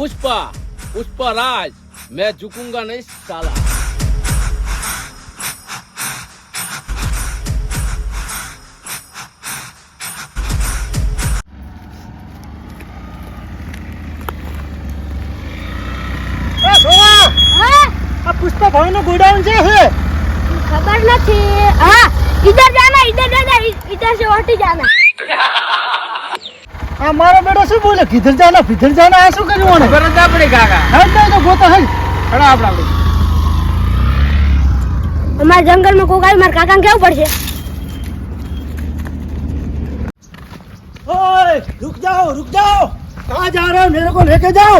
પુષ્પા પુષ્પા રાજ મેં ઝુકુંગા નહીં સાલા પુષ્પા ભાઈ નું ગોડાઉન છે? હે ખબર નથી. હા ઇધર જાના ઇધર જાના ઇધર સે ઓટી જાના. આ મારો બેટો શું બોલે કિધર જાના કિધર જાના આ શું કર્યું ઓને खबर ना पड़े काका હેડ દે તો ગોતો હેડ खड़ा अपना अपनी हमारे जंगल में कोई मार काका ने क्या पड़ ओए रुक जाओ रुक जाओ कहाँ जा रहे हो मेरे को लेके जाओ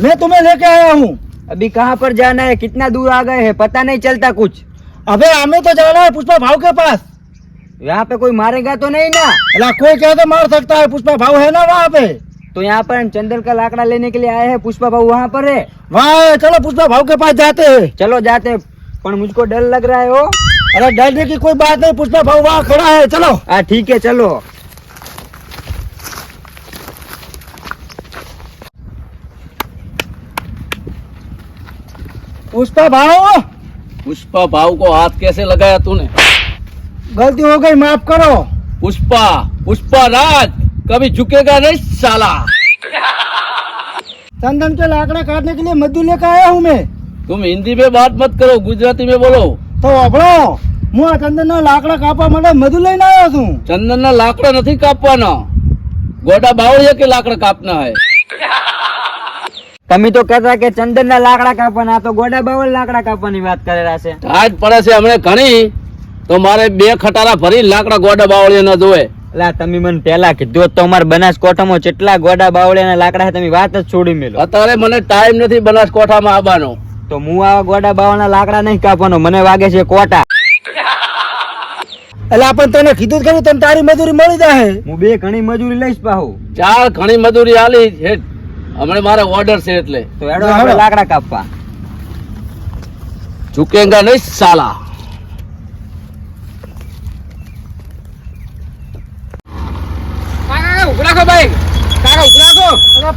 मैं तुम्हें लेके आया हूँ अभी कहाँ पर जाना है कितना दूर आ गए हैं पता नहीं चलता कुछ अबे हमें तो जाना है पुष्पा भाव के पास यहाँ पे कोई मारेगा तो नहीं ना। अला कोई क्या तो मार सकता है पुष्पा भाव है ना वहाँ पे? तो यहाँ पर हम चंदन का लाकड़ा लेने के लिए आए हैं पुष्पा बाबू वहाँ पर है। वहाँ चलो पुष्पा भाव के पास जाते हैं। चलो जाते पर मुझको डर लग रहा है वो। अरे डरने की कोई बात नहीं पुष्पा भाव वहाँ खड़ा है चलो। हाँ ठीक है चलो। पुष्पा भाव पुष्पा भाव को हाथ कैसे लगाया तूने? गलती हो गई माफ करो पुष्पा पुष्पा राज कभी झुकेगा नहीं साला चंदन के लाकड़ा काटने के लिए मजदूर लेकर आया हूँ मैं तुम हिंदी में बात मत करो गुजराती में बोलो તો અભળો હું આ ચંદનના લાકડા કાપવા માટે મજૂર લઈને આવ્યો છું ચંદનના લાકડા નથી કાપવાના ગોડા બાવળીએ કે લાકડા કાપના હે તમે તો કહેતા કે ચંદન ના લાકડા કાપવાના આ તો ગોડા બાવળ લાકડા કાપવાની વાત કરેલા છે ઢાજ પડે છે હમણે ઘણી તો મારે બે ખટારા ભરી લાકડા ગોડા બાવળીએ ન જોવે. એટલે તમે મને પેલા કીધું તો અમારા બનાસકોઠામાં કેટલા ગોડા બાવળિયાના લાકડા તમે વાત જ છોડી મેલો. અત્યારે મને ટાઈમ નથી બનાસકોઠામાં આવવાનો. તો હું આવા ગોડા બાવળના લાકડા નહીં કાપવાનો મને વાગે છે કોટા. એટલે આપણે તને કીધું ખરું તને તારી મજૂરી મળી જાય હું બે ઘણી મજૂરી લઈશ પાહુ. ચાર ઘણી મજૂરી આલી છે હમણે મારે ઓર્ડર છે એટલે. તો હેડો. લાકડા કાપવા. ચૂકેંગા નહીં સાલા.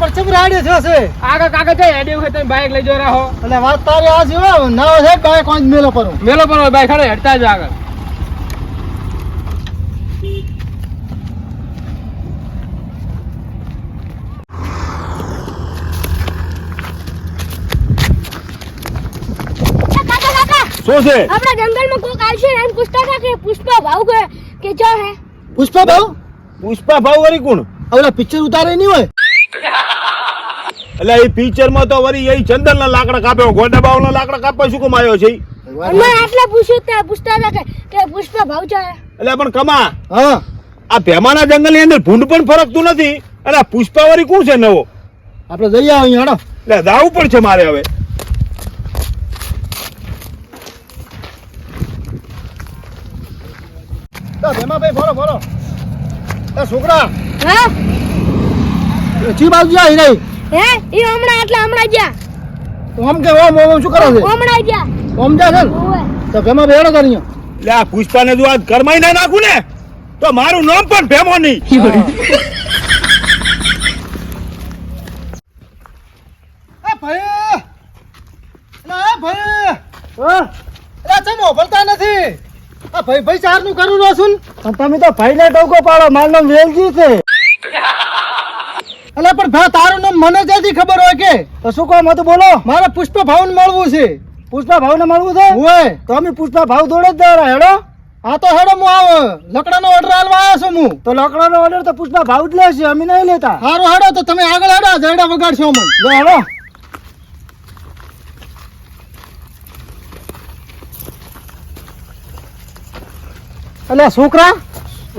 પણ ચમ રાડે છો છે આગા કાકા જાય હેડે હોય તમે બાઇક છે બાઇક કોઈ મેલો પર મેલો પર બાઇક હેડે જ આગળ. શું છે? આપણા જંગલમાં કોક આવશે એમ પૂછતા હતા પુષ્પા ભાવ કે જો હે. પુષ્પા ભાવ? પુષ્પા ભાવ વળી કોણ? હવે પિક્ચર ઉતારે નહીં હોય? એટલે એ પિક્ચરમાં તો વરી એ ચંદન ના લાકડા કાપ્યો ગોડા કાપે ગોડાબાવના લાકડા કાપવા શું કમાયો છે? અમે આટલા પૂછ્યું કે પુષ્પ ભાવ છે. એટલે પણ કમા હા. આ ભેમાના જંગલની અંદર ભૂંડ પણ ફરકતું નથી. અને આ પુષ્પાવરી કોણ છે નવો? આપડે જઈ આવો અહીંયા હડો. એટલે જાવું પણ છે મારે હવે. ભેમાભાઈ ફરો ફરો. છોકરા. ચી બાજુ જાય નહીં? હે? એ હમણાં એટલે હમણાં ગયા. ઓમ કે ઓમ ઓમ શું કરો છે? હમણાં ગયા. ઓમ જા છે તો ભેમા બેડો કરી લે આ પુષ્પાને જો આ ઘરમાં ના નાખું ને તો મારું નામ પણ ભેમો નહીં. ભાઈ! ભાઈ! નથી? આ ભાઈ ભાઈ ચારનું કરું છું તમે તો ભાઈ ને ટોકો પાડો મારું નામ વેલજી છે. એટલે પણ ભા તારું નામ મને જ્યાંથી ખબર હોય કે? તો શું કહો હતું બોલો. મારે પુષ્પા ભાવ મળવું છે. પુષ્પા ભાવ ને મળવું છે? હોય તો અમે પુષ્પા ભાવ દોડે જ દોડા હેડો. હા તો હેડો હું આવો. લકડાનો ઓર્ડર આલવા આવ્યો છું હું. તો લકડાનો ઓર્ડર તો પુષ્પા ભાવ જ લેશે અમે નહીં લેતા. સારું હેડો તો તમે આગળ હેડો જયડા વગાડશો અમને. લો હેડો. એટલે છોકરા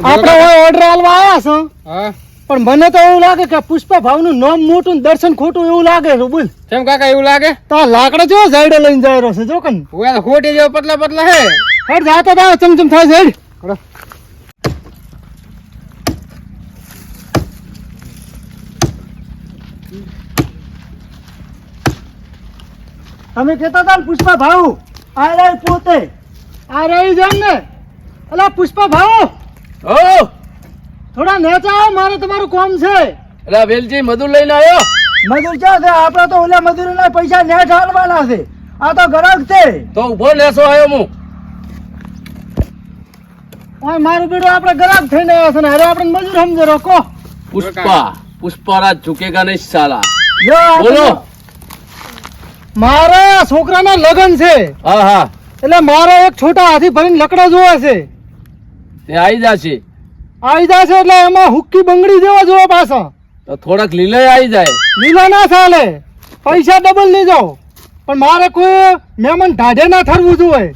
આપણે ઓર્ડર આલવા આવ્યા છો? હા. પણ મને તો એવું લાગે કે પુષ્પા ભાવનું નામ મોટું દર્શન ખોટું એવું લાગે છે બોલ. કેમ કાકા એવું લાગે? તો લાકડો જો ઝાડે લઈને જાય રહ્યો છે જો કન ઓયા ખોટી જેવો પતલા પતલા હે. હેડ જાતો જાવ ચમચમ થાય છે હેડ. તમે કહેતા હતા પુષ્પા ભાવ આ રહી પોતે. આ રહી જામ ને અલા પુષ્પા ભાવ ઓ થોડા નેચા આવો મારે તમારું કોમ છે. એટલે વેલજી મજૂર લઈને આવ્યો મજૂર ક્યાં છે? આપણે તો ઓલા મજૂરોના પૈસા નેટ હાલવાના છે. આ તો ગરક છે. તો ઊભો લેશો આવ્યો હું. ઓય મારું બેટું આપણે ગરક થઈને આવ્યો છે ને હવે આપણે મજૂર સમજો રોકો. પુષ્પા પુષ્પારાજ ઝુકેગા નહીં સાલા. બોલો. મારા છોકરાના લગ્ન છે. હા હા. એટલે મારે એક છોટા હાથી ભરીને લકડા જોવા છે. તે આવી જશે. આવી જશે એટલે એમાં હુક્કી બંગડી જેવા જોવા પાછા. તો થોડાક લીલે આવી જાય. લીલા ના ચાલે. પૈસા ડબલ લઈ જાઓ. પણ મારે કોઈ મહેમાન ઢાઢે ના થરવું જોઈએ.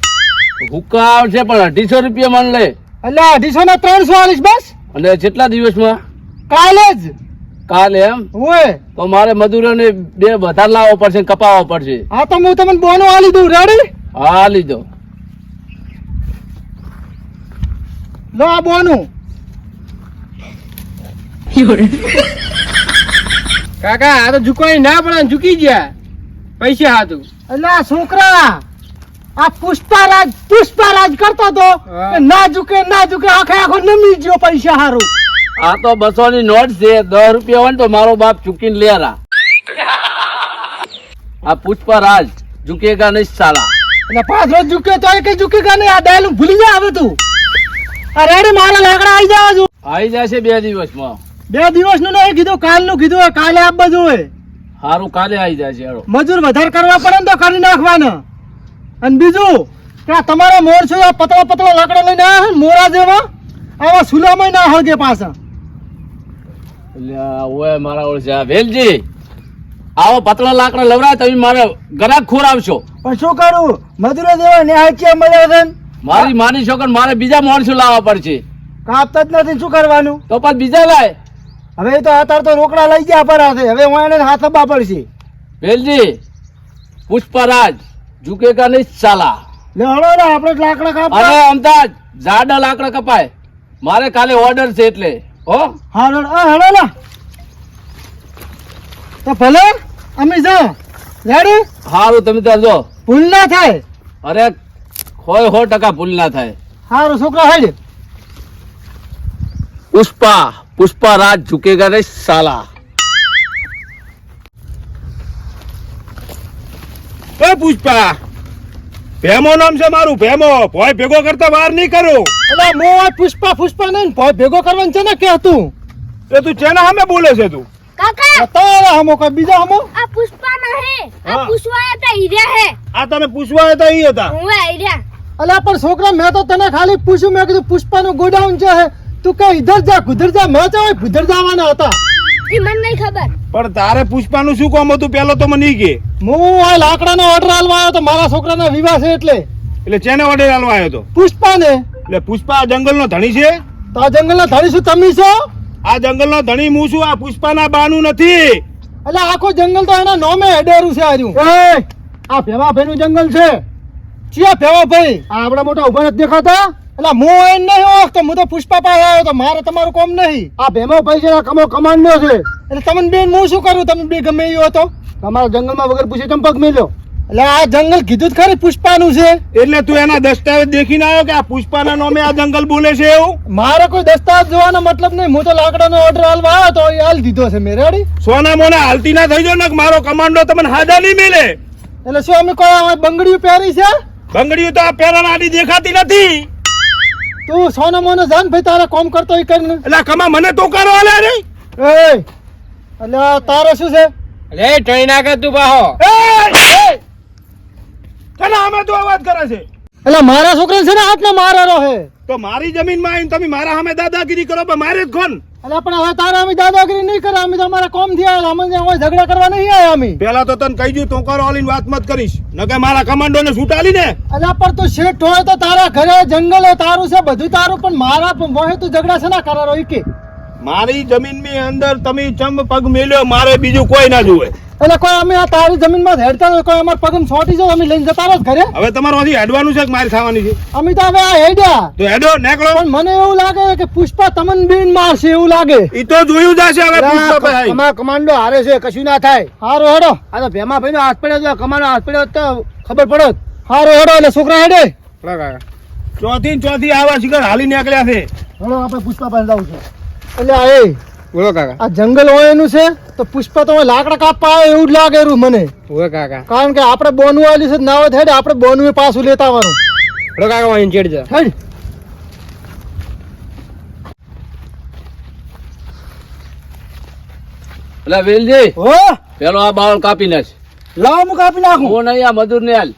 હુક્કા આવશે પણ અઢીસો રૂપિયા મન લે. એટલે અઢીસો ને ત્રણસો આવીશ બસ. અને કેટલા દિવસમાં? કાલે જ. કાલે એમ? હોય તો મારે મજૂરોને બે વધારે લાવવો પડશે કપાવવો પડશે. હા તો હું તમને બોનો આલી દઉં રેડી હા લીધો. લો આ બોનું. કાકા આ તો ઝુકવાની ના પડે ઝુકી ગયા. પૈસા હાતું એટલે આ છોકરા આ પુષ્પારાજ પુષ્પારાજ કરતો તો ના ઝુકે ના ઝુકે આખે આખો નમી ગયો પૈસા હારું. આ તો બસો ની નોટ છે દસ રૂપિયા હોય ને તો મારો બાપ ચૂકીને લેરા આ પુષ્પા રાજ ઝુકેગા નહીં સાલા. એટલે પાંચ રોજ ઝુકે તો કઈ ઝુકેગા નહીં આ ડાયલું ભૂલી જા હવે તું. અરે રેડી મારા લાકડા આવી જાવ છું આવી જશે બે દિવસમાં. બે દિવસનું નહીં કીધું કાલનું કીધું કાલે બધું હોય. સારું કાલે આવી જાય છે મજૂર વધારે કરવા પડે ને તો કરી નાખવાના. અને બીજું કે આ તમારા મોર છે આ પતળા પતળા લાકડા લઈને આવ્યા છે મોરા જેવા આવા સુલામાં ના હળગે પાછા. ઓય મારા ઓળશે વેલજી આવો પતળા લાકડા લવરાય તમે મારે ગરાક ખોરાવશો. પણ શું કરું? મજૂરો જેવા ને હાચિયા મળ્યા છે? મારી માની છોકર મારે બીજા માણસો લાવવા પડશે. કાપતા જ નથી શું કરવાનું? તો પછી બીજા લાય. હવે એ તો અત્યારે તો રોકડા લઈ ગયા પર છે. હવે હું એને હાથ આપવા પડશે. વેલજી પુષ્પરાજ ઝુકેગા નહીં ચાલા લે હળો ને આપણે લાકડા અને અરે અમદાજ જાડા લાકડા કપાય. મારે કાલે ઓર્ડર છે એટલે હો? હા હળો હળો ને તો ભલે અમે જા રેડી? સારું તમે ત્યાં જો. ભૂલ ના થાય. અરે હોય સો ટકા ભૂલ ના થાય. હારું છોકરા હાડે. પુષ્પા પુષ્પા રાજ झुकेगा નહીં સાલા. એ પુષ્પા ભેમો નામ છે મારું ભેમો ભોય ભેગો કરતા વાર નહીં કરું. એટલે મો આ પુષ્પા પુષ્પા નહીં ભોય ભેગો કરવાનું છે ને કે તું? એ તું ચેના સામે બોલે છે તું? કાકા! તારા હમો કા બીજા હમો? આ પુષ્પા ના હે. આ પુષ્પા હતા હીરા હે. આ તને પુષ્પા હતા ઈ હતા. હું હીરા અલા પણ છોકરા મેં તો તને ખાલી પૂછ્યું મેં કીધું પુષ્પાનું ગોડાઉન છે તું કે ઇધર જા ગુધર જા મેં તો ગુધર જવાના હતા. એ મને નહીં ખબર. પણ તારે પુષ્પાનું શું કામ હતું? પેલો તો મને કે. હું આ લાકડાનો ઓર્ડર આલવા આવ્યો તો મારા છોકરાના વિવાહ છે એટલે. એટલે ચેને ઓર્ડર આલવા આવ્યો તો? પુષ્પાને. એટલે પુષ્પા જંગલનો ધણી છે? તો આ જંગલના ધણી શું તમે છો? આ જંગલનો ધણી હું છું આ પુષ્પાના બાનું નથી. એટલે આખો જંગલ તો એના નોમે હેડેરું છે આજુ. એ આ ભેવા ભાઈનું જંગલ છે. ચિયા ભેવાભાઈ. આ આપણા મોટા ઊભા નથી દેખાતા? એટલે હું એને નહીં ઓળખતો હું તો પુષ્પા પાસે આવ્યો તો મારે તમારું કોમ નહીં. આ ભેમાભાઈ છે કમો કમાન્ડો છે. એટલે તમને બેન હું શું કરું? તમે બે ગમે એવું હતો તમારા જંગલમાં વગર પૂછે ચંપક મેલ્યો. એટલે આ જંગલ કીધું જ ખરી પુષ્પાનું છે. એટલે તું એના દસ્તાવેજ દેખીને આવ્યો કે આ પુષ્પાના નામે આ જંગલ બોલે છે એવું? મારે કોઈ દસ્તાવેજ જોવાનો મતલબ નહીં. હું તો લાકડાનો ઓર્ડર હાલવા આવ્યો તો એ હાલ દીધો છે મેરે રેડી સોના મોના હાલતી ના થઈ જાવ ને મારો કમાન્ડો તમને હાજા નહીં મેલે. એટલે શું અમે કોઈ આ બંગડીઓ પહેરી છે? બંગડીઓ તો આ પહેરાના આડી દેખાતી નથી. તું સોના મોને જાન ભાઈ તારા કોમ કરતો એ કરીને. એટલે કમા મને તો કરો અલે રે? એ એટલે તારે શું છે? લે ટણી નાખે તું બાહો એ! તને અમે તો અવાજ કરે છે? એટલે મારા છોકરા છે ને આપનો મારા રો હે. તો મારી જમીનમાં આવીને તમે મારા સામે દાદાગીરી કરો પણ મારે જ કોણ એટલે પણ હવે તારા અમે દાદાગીરી નહીં અમારા કોમથી અમે કોઈ ઝઘડા કરવા નહીં આવ્યા અમે. પેલા તો તને કહી દઉં ટોકરો હાલીને વાત મત કરીશ. નકે મારા કમાન્ડો ને છૂટાલી ને અલા પણ તો શેઠ હોય તો તારા ઘરે જંગલ હોય તારું છે બધું તારું પણ મારા વહે તું ઝઘડા છે ના કરારો કે. મારી જમીનની અંદર તમે ચમ પગ મેલ્યો મારે બીજું કોઈ ના જુએ. એટલે કોઈ અમે આ તારી જમીનમાં હેડતા હોય, કોઈ અમારા પગમ છોટી જાય અમે લઈને જતા રહો ઘરે. હવે તમારે હજી હેડવાનું છે કે મારી થવાની છે? અમે તો હવે આ હેડ્યા. તો હેડો નેકળો. પણ મને એવું લાગે કે પુષ્પા તમને બેન મારશે એવું લાગે. ઈ તો જોયું જશે હવે પુષ્પા ભાઈ. અમાર કમાન્ડો હારે છે કશું ના થાય. હારો હેડો. આ તો ભેમા ભાઈ નો હાથ પડ્યો તો કમાન્ડો હાથ પડ્યો તો ખબર પડે હારો હેડો એટલે છોકરા હેડે. ચોથી ચોથી આવા શિખર હાલી નીકળ્યા છે. હેડો આપણે પુષ્પા પાસે જવું છે. એટલે આ એ. બોલો કાકા. આ જંગલ હોય એનું છે તો પુષ્પા તો લાકડા કાપવા આવે એવું જ લાગે એવું મને. બોલો કાકા. કારણ કે આપણે બોનું આવેલી છે ના થાય તો હેડ આપણે બોનું પાછું લેતા આવવાનું. બોલો કાકા વાંચી ચેડ જા હેડ. એટલે વેલજી હો? પેલો આ બાવળ કાપી નાખ લાવ હું કાપી નાખું. હું નહીં આ મજૂર ને હાલ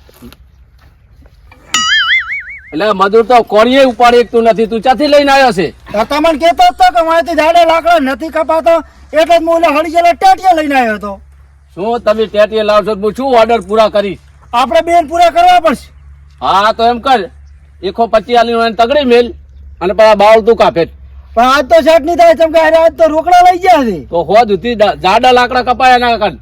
એટલે મજૂર તો કોણીએ ઉપાડી એકતું નથી. તું ચાથી લઈને આવ્યો છે? તમને કેતો હતો કે માહિતી ઝાડે લાકડા નથી કપાતો. એટલે જ હું હળી જેલા ટેટિયા લઈને આવ્યો હતો. શું તમે ટેટીએ લાવશો તો હું શું ઓર્ડર પૂરા કરીશ? આપણે બેન પૂરા કરવા પડશે. હા તો એમ કર. એકો પચી આલી તગડી મેલ અને પેલા બાવળ તું કાપે. પણ આજ તો સેટ નહીં થાય કેમ કે આજ તો રોકડા લઈ ગયા છે. તો હોદ ઉધી જાડા લાકડા કપાયા ના કર.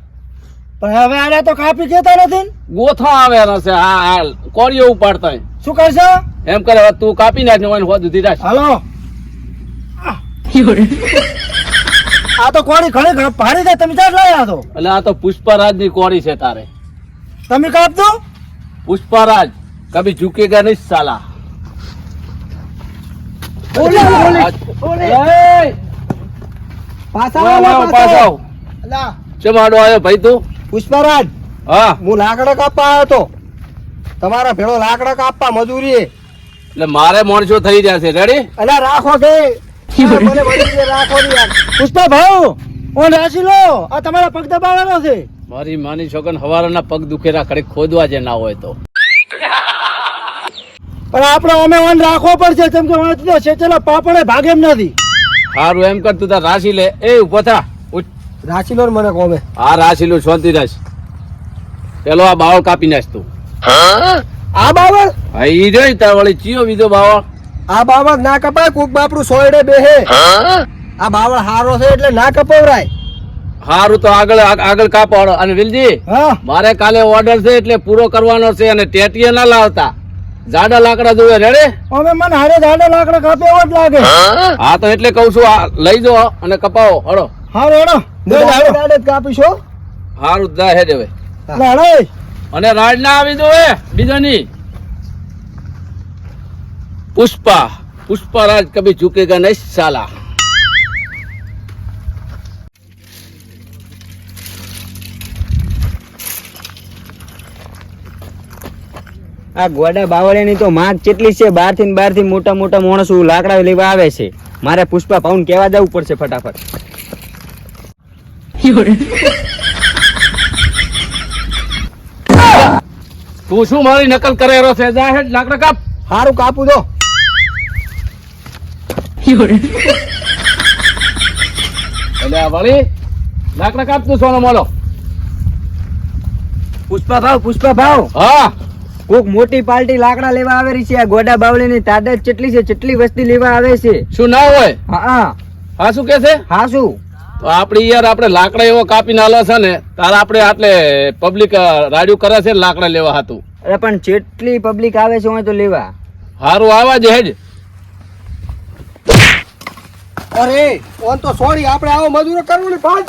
પણ હવે આને તો કાપી કેતા નથી. ગોથા આવે એના છે હા હાલ કોળીઓ ઉપાડતા. શું કરશો એમ કરે હવે તું કાપી નાખ ને હોદ ઉધી રાખ હાલો. આ તો કોણી ઘણી ઘ- ભારી છે. તમે ચાટ લાવ્યા તો એટલે આ તો પુષ્પરાજની કોળી છે તારે. તમે કાપતો પુષ્પરાજ કભી ઝુકેગા નહીં સાલા. ઓલે, ઓલે, ઓલે. પાછા આવો, પાછા પાછો આવો. આવ. અલા, ચમ આડો આવ્યો ભાઈ તું? પુષ્પરાજ હા. હું લાકડા કાપવા આવ્યો તો તમારા ભેળો લાકડા કાપવા મજૂરી એટલે મારે માણસો થઈ જશે રેડી અલા રાખો કે. હા, મને વળી દે, રાખો પુષ્પા ભાવ ઓન રાશી લો. આ તમારા પગ દબાવવાનો છે. મારી માની છોકન હવારના પગ દુખેરા ખડે ખોદવા જે ના હોય તો. પણ આપણે અમે ઓન રાખવો પડશે. કેમ કે પાપડે ભાગે એમ નથી. સારું એમ કર તું તાર રાશી લે. એ ઊભો થા. રાશી લો મને કોમે આ રાશી લું શાંતિ રાશ. પેલો આ બાવળ કાપી નાખ તું. આ બાવળ? હા ઈ જોઈ તાર વળી ચિયો બીજો બાવળ. આ બાવળ ના કપાય કોક બાપરું સોયડે બેહે. આ બાવળ હારો છે એટલે ના કપાવરાય. હારું તો આગળ આગ- આગળ કાપડ. અને વિલજી મારે કાલે ઓર્ડર છે એટલે પૂરો કરવાનો છે અને ટેટીએ ના લાવતા. જાડા લાકડા જોવે રેડે અમે મને હારે જાડા લાકડા કાપે એવો જ લાગે. હા તો એટલે કઉ છું આ લઈ જાઓ અને કપાવો. હળો. હારો હેડો. દાડે દાડે કાપીશો સારું દા હેડ હવે. લાડે અને રાડ ના આવી જોવે બીજાની. પુષ્પા પુષ્પરાજ કભી ઝુકેગા નહીં સાલા. આ ગોડા બાવળિયાની તો માંગ કેટલી છે? બારથી બારથી મોટા મોટા માણસો લાકડા લેવા આવે છે. મારે પુષ્પા પાઉન કેવા જવું પડશે ફટાફટ. તું શું મારી નકલ કરે રહ્યો છે? જાહેર લાકડા કાપ. સારું કાપું દો એટલે વળી લાકડા કાપ તું સોનો મોલો. પુષ્પા ભાવ પુષ્પા ભાવ. હા. કોક મોટી પાર્ટી લાકડા લેવા આવેલી છે. આ ગોડા બાવળીની તાદાદ કેટલી છે? કેટલી વસ્તી લેવા આવે છે? શું ના હોય? હા હા. હા શું કે છે? હા શું? તો આપણે યાર આપણે લાકડા એવો કાપી નાલો છે ને તારે આપણે આટલે પબ્લિક રાડ્યું કરે છે લાકડા લેવા હતું અરે પણ જેટલી પબ્લિક આવે છે હોય તો લેવા. હારું આવા જ હેડ. અરે ઓન તો સોરી આપણે આવો મજૂરો કરવું ને પાંચ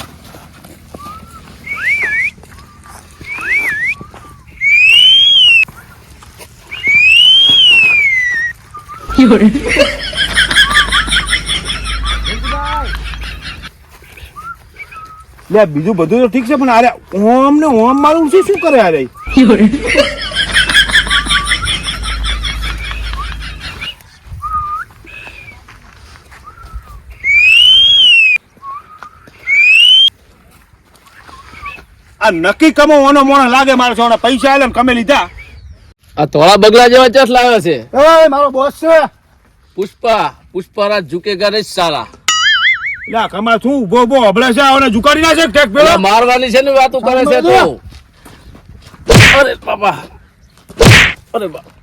લે બીજું બધું તો ઠીક છે પણ અરે ઓમ ને ઓમ મારું છે શું કરે અરે? આ નક્કી કમો ઓનો મોણો લાગે મારે સોના પૈસા આલે કમે લીધા. આ થોડા બગલા જેવા ચસ લાવે છે. એ મારો બોસ છે. પુષ્પા પુષ્પરાજ ઝુકેગા રે સાલા. લે કમા શું ઊભો ઊભો હબળે છે આવને ઝુકાડી છે ટેક પેલો. મારવાની છે ને વાતો કરે છે તો. અરે બાપા. અરે બાપા.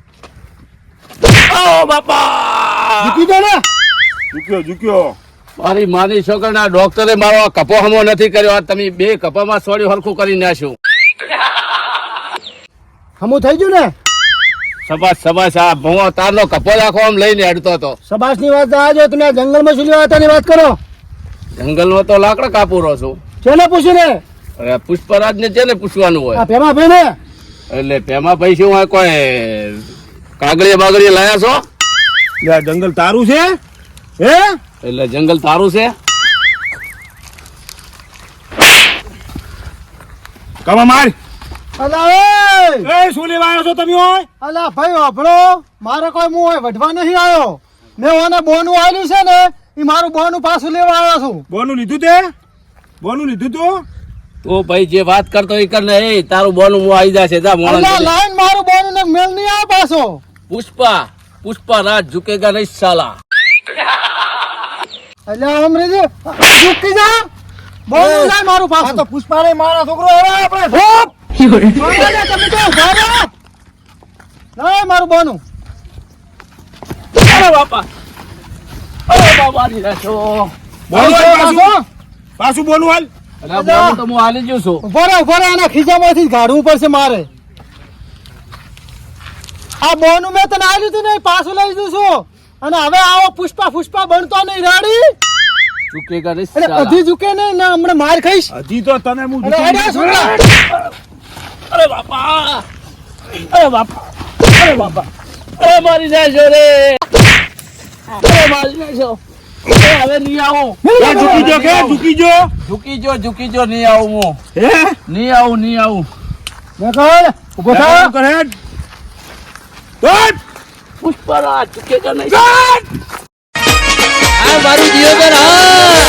ઓ બાપા. ઝુકી દે ને? ઝુક્યો ઝુક્યો. મારી માની છોકરાના ડોક્ટરે મારો આ કપો હમો નથી કર્યો. આ તમે બે કપામાં સોડ્યું હરખું કરી નાખ્યું. હમું થઈ ગયું ને? સબાસ સબાસ આ ભવો તારનો કપો રાખો આમ લઈને અડતો હતો સબાસની વાત આજો તમે જંગલમાં શું લેવા હતા ની વાત કરો. જંગલમાં તો લાકડા કાપુરો છું. કોને પૂછ્યું ને? પુષ્પરાજ ને છે પૂછવાનું હોય? ભેમાભાઈ ને એટલે ભેમાભાઈ શું હોય કોઈ કાગળીએ બાગળીએ લાયા છો? જંગલ તારું છે? હે? એટલે જંગલ તારું છે? કમા માર અલા એ એ સુલી વાયો તમે હોય? અલા ભાઈ મારે કોઈ હું હોય વઢવા નહીં આવ્યો. મેં ઓને બોનું આવ્યું છે ને એ મારું બોનું પાછું લેવા આવ્યો છું. બોનું લીધું તે? બોનું લીધું તું? ઓ ભાઈ જે વાત કરતો એ કર ને. એ તારું બોનું હું આવી જશે. જા મોણ લાઈન મારું બોનું ને મેલ નહીં આવે પાછો. પુષ્પા પુષ્પા રાજ ઝુકેગા નહીં સાલા. અલ્યા અમરેજી ઝુકી જા. બોનું લાઈ મારું પાછું. તો પુષ્પા ને મારા છોકરો હવે આપણે. તમે તો રહો. મારું બોનું. બાપા. અરે બાપા જી રાશો બોનું પાછું, બોનું હાલ. અરે બોનું તો હું હાલી ગયો છું. ઊભા રહો, ઊભા રહો, આના ખીચામાંથી જ પડશે મારે. આ બોનું મેં તને આલ્યું હતું ને પાછું લઈ જઉં છું. અને હવે આવો પુષ્પા પુષ્પા બનતો નહીં રાડી? ઝુકેગા નહીં એટલે સાલા અધી ને ને હમણાં માર ખાઈશ. હજી તો તને હું અરે ના? અરે બાપા અરે બાપા અરે બાપા. અરે મારી જાય રે અરે મારી નાખ્યો અરે હવે નહીં આવું. ઝૂકી જો કે ઝૂકી જો? ઝૂકી જો ઝૂકી જો નહીં આવું હું. હે? નહીં આવું નહીં આવું. દેખાડ, ઊભો થા. કર હેડ. દોડ પુષ્પરાજ ઝુકેગા નહીં. આ મારું જીવન હા.